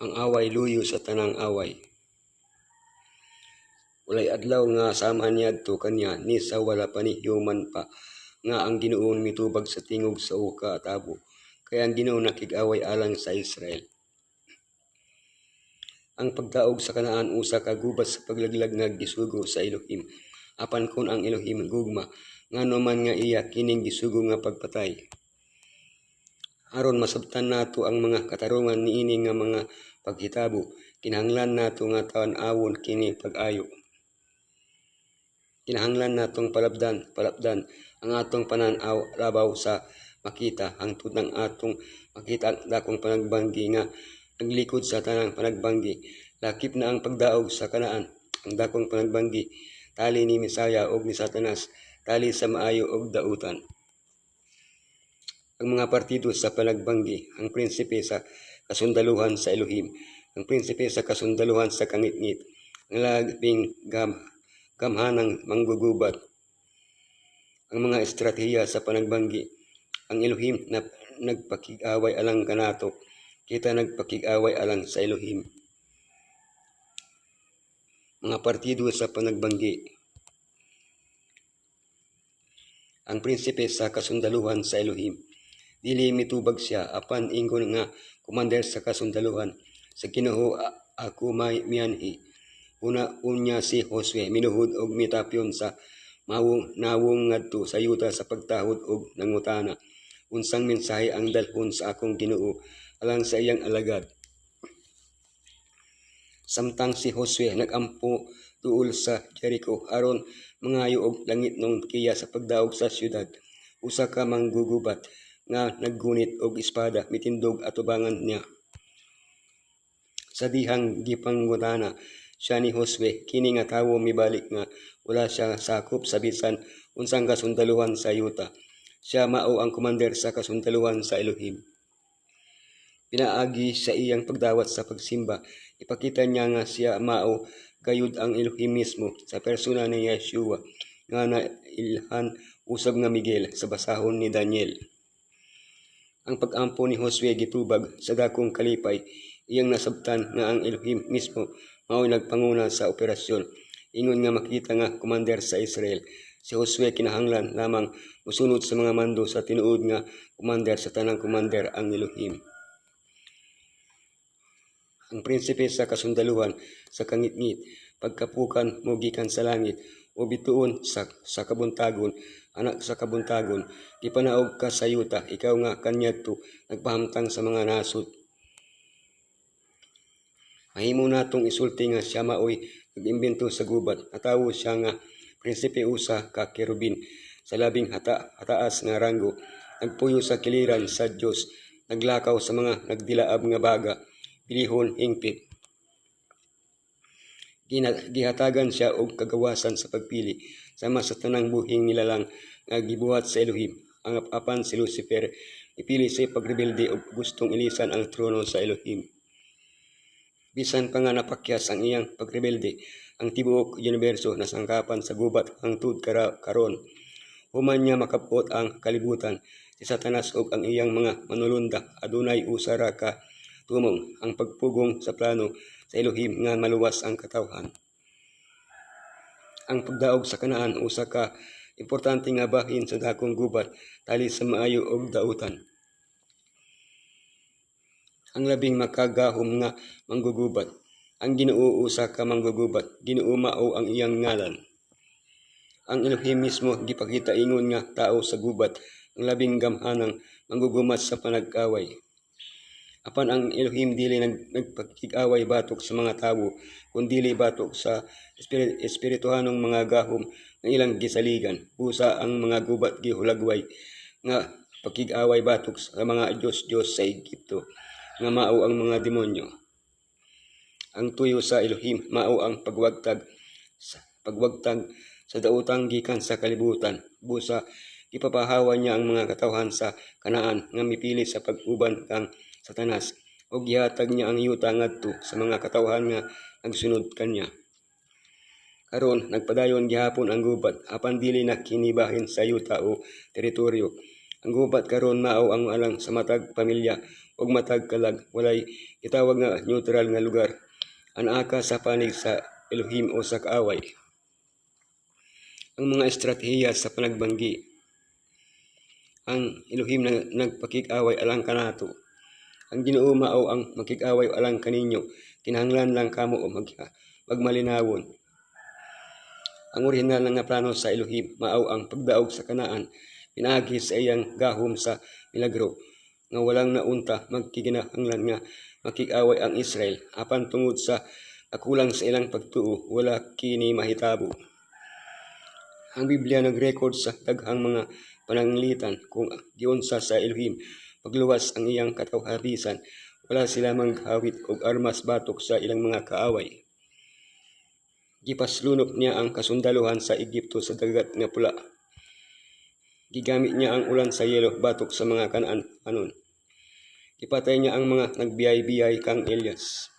ang away luyo sa tanang away. Walay adlaw nga sama niya to kanya ni sa wala pa ni human pa nga ang Ginoon mitubag sa tingog sa uka at abo. Kaya ang Ginoo nakig-away alang sa Israel. Ang pagdaog sa kanaan usa ka gubat sa paglaglag nga gisugo sa Elohim. Apan kun ang Elohim gugma ngano man nga iya kining gisugo nga pagpatay. Aron masabtan nato ang mga katarungan niini nga mga paghitabo, kinahanglan nato nga taon-awon kini pag-ayo. Kinahanglan natong palabdan, palabdan ang atong pananaw labaw sa makita hangtod ng atong makita ang dakong panagbanggi nga naglikod sa tanang panagbanggi. Lakip na ang pagdaog sa kanaan, ang dakong panagbanggi, tali ni Misaya o ni Satanas, tali sa maayo og dautan ang mga partido sa panagbanggi, ang prinsipe sa kasundaluhan sa Elohim, ang prinsipe sa kasundaluhan sa kangitngit, ang labing gam, gamhanang manggugubat, ang mga estratehiya sa panagbanggi, ang Elohim na nagpakig-away alang kanato, kita nagpakig-away alang sa Elohim. Mga partido sa panagbanggi, ang prinsipe sa kasundaluhan sa Elohim, dili mitubag siya apan ingon nga commander sa kasundaluhan. Sa Ginoo ako may miyanhi una unya si Josue minuhod og mitapyon sa mawong nawong ngadto sa yuta sa pagtahod og nangutana. Unsang mensahe ang dalhon sa akong Ginoo alang sa iyang alagad. Samtang si Josue nagampo tuol sa Jericho aron mangayo og langit nung kiya sa pagdaog sa syudad usa ka manggugubat nga naggunit og espada mitindog atubangan niya. Sa dihang gipanggutana siya ni Josue kini nga tawo mibalik nga wala siya sakop sa bisan unsang kasundaluhan sa yuta. Siya mao ang commander sa kasundaluhan sa Elohim. Pinaagi sa iyang pagdawat sa pagsimba ipakita niya nga siya mao gayud ang Elohim mismo sa persona ni Yeshua nga nailhan usab nga Miguel sa basahon ni Daniel ang pag-ampo ni Josue gitubag sa dakong kalipay. Iyang nasabtan nga ang Elohim mismo mao'y nagpanguna sa operasyon. Ingon nga makita nga commander sa Israel si Josue kinahanglan lamang musunod sa mga mando sa tinuod nga commander sa tanang commander ang Elohim. Ang prinsipe sa kasundaluhan sa kangitngit pagkapukan mo gikan sa langit o bituon sa, sa kabuntagon anak sa kabuntagon gipanaog ka sa yuta ikaw nga kanyadto nagpahamtang sa mga nasod. Mahimo natong isulti nga siya maoy nag-imbento sa gubat. Natawo siya nga prinsipe usa ka kerubin sa labing hata hataas nga ranggo. Nagpuyo sa kiliran sa Dios naglakaw sa mga nagdilaab nga baga pilihon hingpit gihatagan siya og kagawasan sa pagpili sama sa tanang buhing nilalang nga gibuhat sa Elohim. Ang apan si Lucifer ipili sa pagrebelde og gustong ilisan ang trono sa Elohim. Bisan pa nga napakyas ang iyang pagrebelde ang tibuok universo na sangkapan sa gubat hangtod kara karon. Human niya makapot ang kalibutan si Satanas ug ang iyang mga manulunda adunay usara ka tumong. Ang pagpugong sa plano sa Elohim nga maluwas ang katawhan. Ang pagdaog sa kanaan usa ka importante nga bahin sa dakong gubat tali sa maayo og dautan. Ang labing makagahom nga manggugubat. Ang Ginoo usa ka manggugubat, Ginoo mao ang iyang ngalan. Ang Elohim mismo gipakita ingon nga tao sa gubat, ang labing gamhanang manggugumat sa panag-away. Apan ang Elohim dili nag, nagpakig-away batok sa mga tawo, kundili batok sa espiri- espirituhanong mga gahom ng ilang gisaligan. Usa ang mga gubat gihulagway nga pakig-away batok sa mga Diyos-Diyos sa Egipto nga mao ang mga demonyo. Ang tuyo sa Elohim mao ang pagwagtag sa pagwagtag sa dautang gikan sa kalibutan. Busa ipapahawa niya ang mga katawhan sa kanaan nga mipili sa pag-uban kang satanas o gihatag niya ang yuta ngadto sa mga katawhan nga nagsunod kanya. Karon nagpadayon gihapon ang gubat apan dili na kinibahin sa yuta o teritoryo Ang gubat karon mao ang alang sa matag pamilya ug matag kalag walay gitawag nga neutral nga lugar. Anaa sa panig sa Elohim o sa kaaway. Ang mga estratehiya sa panagbanggi. Ang Elohim na nagpakik-away alang kanato. Ang Ginoo mao ang makik-away alang kaninyo. Kinahanglan lang kamo o mag, magmalinawon. Ang orihinal nga plano sa Elohim mao ang pagdaog sa kanaan Pinagi sa iyang gahom sa milagro nga walang naunta magkiginahanglan nga makikaway ang Israel apan tungod sa kakulang sa ilang pagtuo wala kini mahitabo. Ang Biblia nag-record sa daghang mga pananglitan kung giunsa sa Elohim pagluwas ang iyang katawharisan wala sila manghawit og armas batok sa ilang mga kaaway. Gipaslunok niya ang kasundaluhan sa Egypto sa dagat nga pula Gigamit niya ang ulan sa yelo batok sa mga kanaan anon. Ipatay niya ang mga nagbiyay-biyay kang Elias.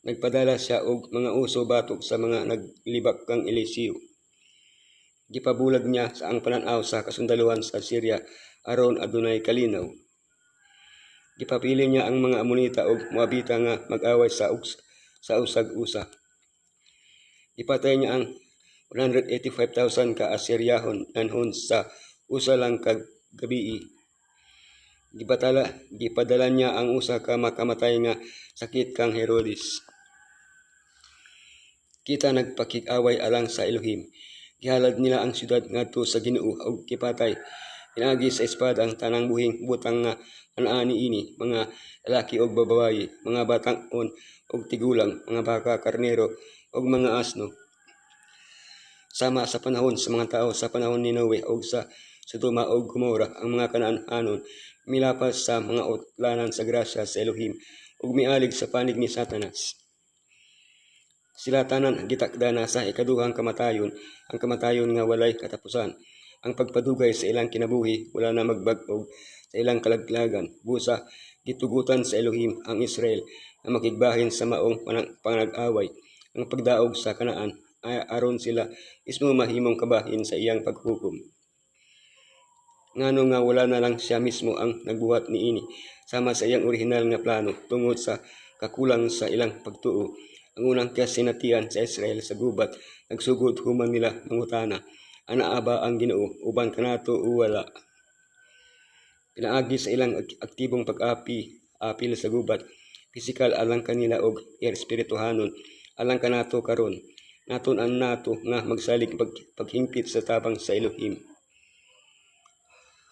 Nagpadala siya og mga uso batok sa mga naglibak kang Eliseo. Gipabulag niya sa ang pananaw sa kasundaluhan sa Syria aron adunay kalinaw. Gipapili niya ang mga amonita og moabita nga mag-away sa ugs, sa usag-usa. Ipatay niya ang 185,000 ka Asyryahon nanhon sa usa lang kag gabi gibatala gipadala niya ang usa ka makamatay nga sakit kang Herodes kita nagpakig-away alang sa Elohim gihalad nila ang syudad ngadto sa Ginoo ug kipatay Pinagi sa espada ang tanang buhing butang nga anaani ini, mga lalaki og babayi, mga batang on og tigulang, mga baka, karnero og mga asno. Sama sa panahon sa mga tao sa panahon ni Noe og sa Sodoma o Gomora ang mga kanaan-anon milapas sa mga utlanan sa grasya sa Elohim ug mialig sa panig ni Satanas. Sila tanan gitakda na sa ikaduhang kamatayon, ang kamatayon nga walay katapusan. Ang pagpadugay sa ilang kinabuhi wala na magbag-og sa ilang kalaglagan. Busa gitugutan sa Elohim ang Israel na makigbahin sa maong panag-away. Ang pagdaog sa kanaan aron sila ismo mahimong kabahin sa iyang paghukom ngano nga wala na lang siya mismo ang nagbuhat ni ini sama sa iyang orihinal nga plano tungod sa kakulang sa ilang pagtuo ang unang kasinatian sa Israel sa gubat nagsugod human nila mangutana ana aba ang Ginoo uban kanato o wala pinaagi sa ilang aktibong pag-api apil sa gubat pisikal alang kanila og espirituhanon alang kanato karon. Naton ang nato nga magsalig pag, paghingpit sa tabang sa Elohim.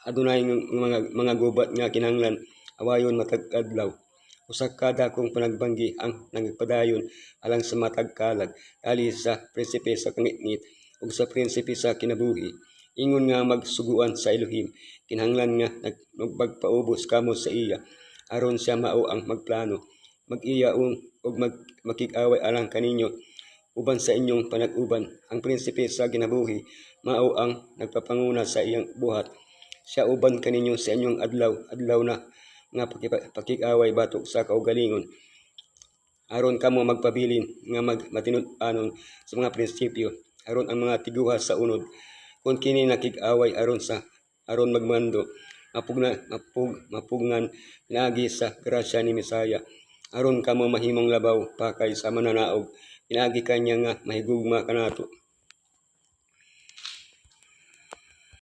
Adunay mga mga gubat nga kinanglan awayon matag adlaw usa kada kong panagbanggi ang nagpadayon alang sa matag kalag ali sa prinsipe sa kangitngit ug sa prinsipe sa kinabuhi. Ingon nga magsuguan sa Elohim kinahanglan nga nagpagpaubos kamo sa iya aron siya mao ang magplano. Mag-iya ug mag makikaway alang kaninyo uban sa inyong panag-uban. Ang prinsipe sa kinabuhi mao ang nagpapanguna sa iyang buhat. Siya uban kaninyo sa inyong adlaw adlaw na nga pakikaway batok sa kaugalingon. Aron kamo magpabilin nga mag matinud-anon sa mga prinsipyo. Aron ang mga tiguha sa unod. Kung kini nakik-away aron sa aron magmando mapugna mapug mapugngan pinagi sa grasya ni Misaya aron kamo mahimong labaw pakay sa mananaog. Pinagi kanya nga mahigugma kanato